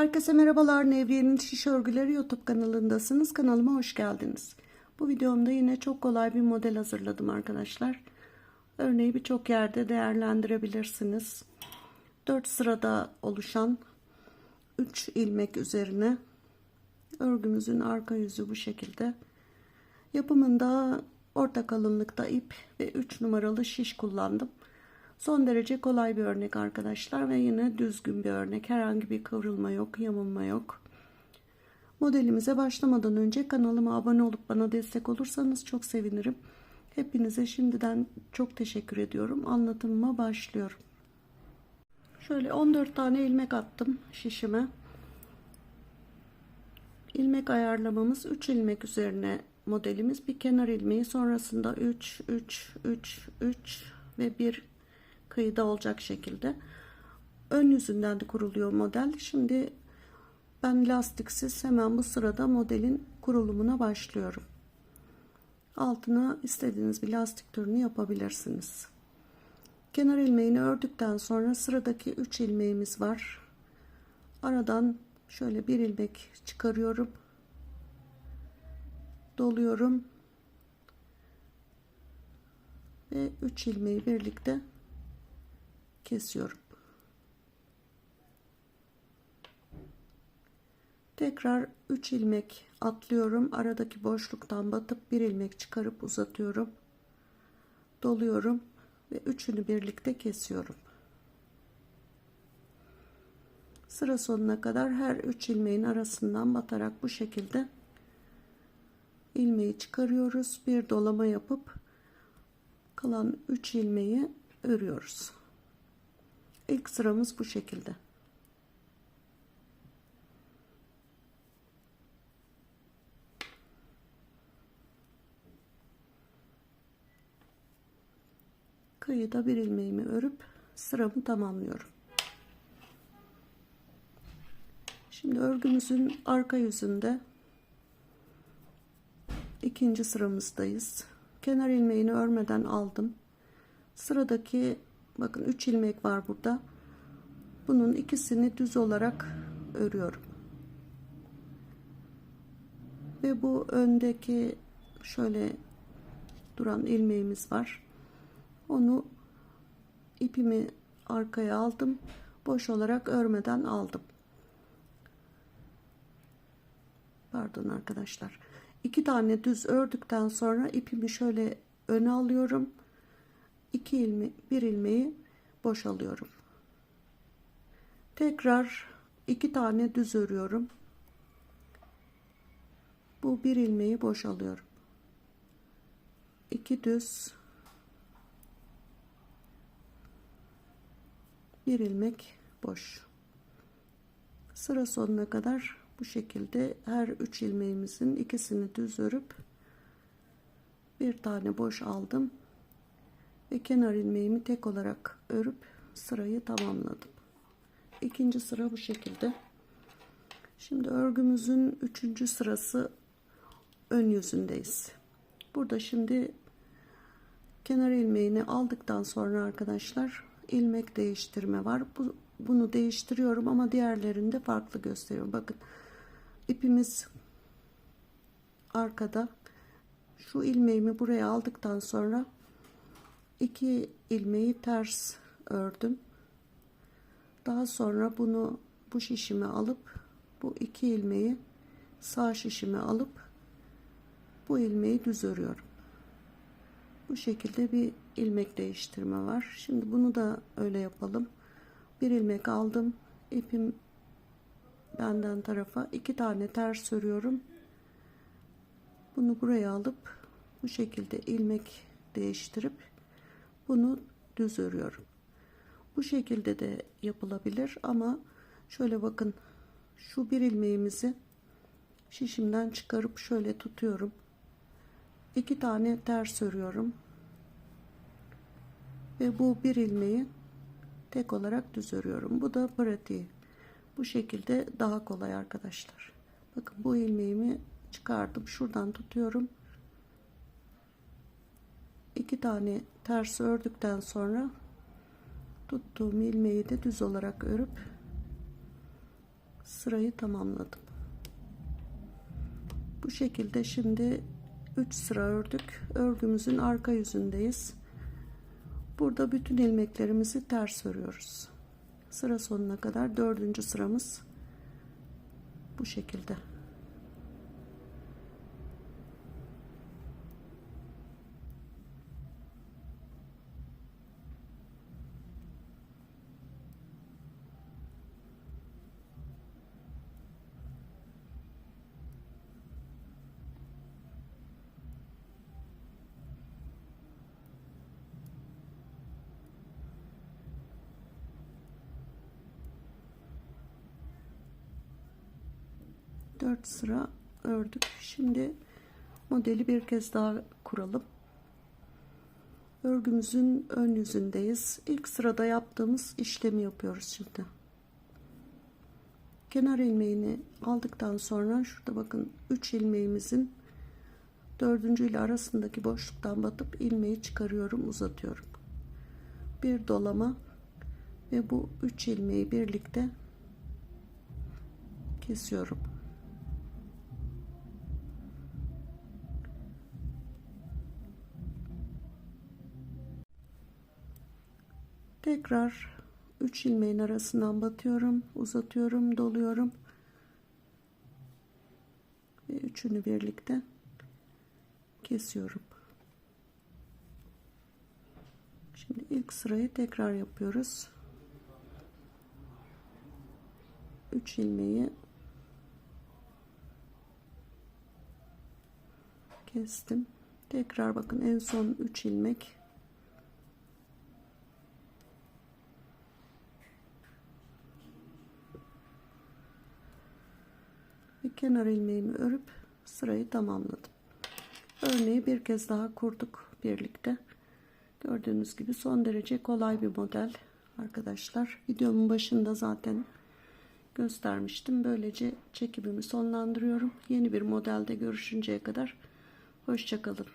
Herkese merhabalar. Nevriye'nin Şiş Örgüleri YouTube kanalındasınız. Kanalıma hoş geldiniz. Bu videomda yine çok kolay bir model hazırladım arkadaşlar. Örneği birçok yerde değerlendirebilirsiniz. 4 sırada oluşan 3 ilmek üzerine örgümüzün arka yüzü bu şekilde. Yapımında orta kalınlıkta ip ve 3 numaralı şiş kullandım. Son derece kolay bir örnek arkadaşlar ve yine düzgün bir örnek. Herhangi bir kıvrılma yok, yamulma yok. Modelimize başlamadan önce kanalıma abone olup bana destek olursanız çok sevinirim. Hepinize şimdiden çok teşekkür ediyorum. Anlatımıma başlıyorum. Şöyle 14 tane ilmek attım şişime. İlmek ayarlamamız 3 ilmek üzerine modelimiz. Bir kenar ilmeği sonrasında 3, 3, 3, 3 ve 1 kıyıda olacak şekilde. Ön yüzünden de kuruluyor model. Şimdi ben lastiksiz hemen bu sırada modelin kurulumuna başlıyorum. Altına istediğiniz bir lastik türünü yapabilirsiniz. Kenar ilmeğini ördükten sonra sıradaki 3 ilmeğimiz var. Aradan şöyle bir ilmek çıkarıyorum. Doluyorum. Ve 3 ilmeği birlikte kesiyorum. Tekrar 3 ilmek atlıyorum. Aradaki boşluktan batıp bir ilmek çıkarıp uzatıyorum. Doluyorum ve üçünü birlikte kesiyorum. Sıra sonuna kadar her 3 ilmeğin arasından batarak bu şekilde ilmeği çıkarıyoruz. Bir dolama yapıp kalan 3 ilmeği örüyoruz. İlk sıramız bu şekilde. Kıyıda bir ilmeğimi örüp sıramı tamamlıyorum. Şimdi örgümüzün arka yüzünde ikinci sıramızdayız. Kenar ilmeğini örmeden aldım. Sıradaki bakın 3 ilmek var burada. Bunun ikisini düz olarak örüyorum. Ve bu öndeki şöyle duran ilmeğimiz var. Onu ipimi arkaya aldım. Boş olarak örmeden aldım. Pardon arkadaşlar. İki tane düz ördükten sonra ipimi şöyle öne alıyorum. İki ilme bir ilmeği boş alıyorum. Tekrar iki tane düz örüyorum. Bu bir ilmeği boş alıyorum. İki düz bir ilmek boş. Sıra sonuna kadar bu şekilde her üç ilmeğimizin ikisini düz örüp bir tane boş aldım ve kenar ilmeğimi tek olarak örüp sırayı tamamladım. İkinci sıra bu şekilde. Şimdi örgümüzün üçüncü sırası ön yüzündeyiz. Burada şimdi kenar ilmeğini aldıktan sonra arkadaşlar ilmek değiştirme var. Bu, bunu değiştiriyorum ama diğerlerinde farklı gösteriyorum. Bakın ipimiz arkada. Şu ilmeğimi buraya aldıktan sonra iki ilmeği ters ördüm. Daha sonra bunu bu şişime alıp bu iki ilmeği sağ şişime alıp bu ilmeği düz örüyorum. Bu şekilde bir ilmek değiştirme var. Şimdi bunu da öyle yapalım. Bir ilmek aldım. ipim benden tarafa iki tane ters örüyorum. Bunu buraya alıp bu şekilde ilmek değiştirip bunu düz örüyorum. Bu şekilde de yapılabilir ama şöyle bakın şu bir ilmeğimizi şişimden çıkarıp şöyle tutuyorum. iki tane ters örüyorum. Ve bu bir ilmeği tek olarak düz örüyorum. Bu da pratiği. Bu şekilde daha kolay arkadaşlar. Bakın bu ilmeğimi çıkardım. Şuradan tutuyorum. iki tane ters ördükten sonra tuttuğum ilmeği de düz olarak örüp sırayı tamamladım. Bu şekilde şimdi 3 sıra ördük. Örgümüzün arka yüzündeyiz. Burada bütün ilmeklerimizi ters örüyoruz. Sıra sonuna kadar dördüncü sıramız bu şekilde. Dört sıra ördük. Şimdi modeli bir kez daha kuralım. Örgümüzün ön yüzündeyiz. İlk sırada yaptığımız işlemi yapıyoruz şimdi. Kenar ilmeğini aldıktan sonra şurada bakın 3 ilmeğimizin dördüncü ile arasındaki boşluktan batıp ilmeği çıkarıyorum uzatıyorum. Bir dolama ve bu 3 ilmeği birlikte kesiyorum. Tekrar 3 ilmeğin arasından batıyorum, uzatıyorum, doluyorum. Ve üçünü birlikte kesiyorum. Şimdi ilk sırayı tekrar yapıyoruz. 3 ilmeği kestim. Tekrar bakın en son 3 ilmek ve kenar ilmeğimi örüp sırayı tamamladım. Örneği bir kez daha kurduk birlikte. Gördüğünüz gibi son derece kolay bir model arkadaşlar. Videomun başında zaten göstermiştim. Böylece çekimimi sonlandırıyorum. Yeni bir modelde görüşünceye kadar hoşçakalın.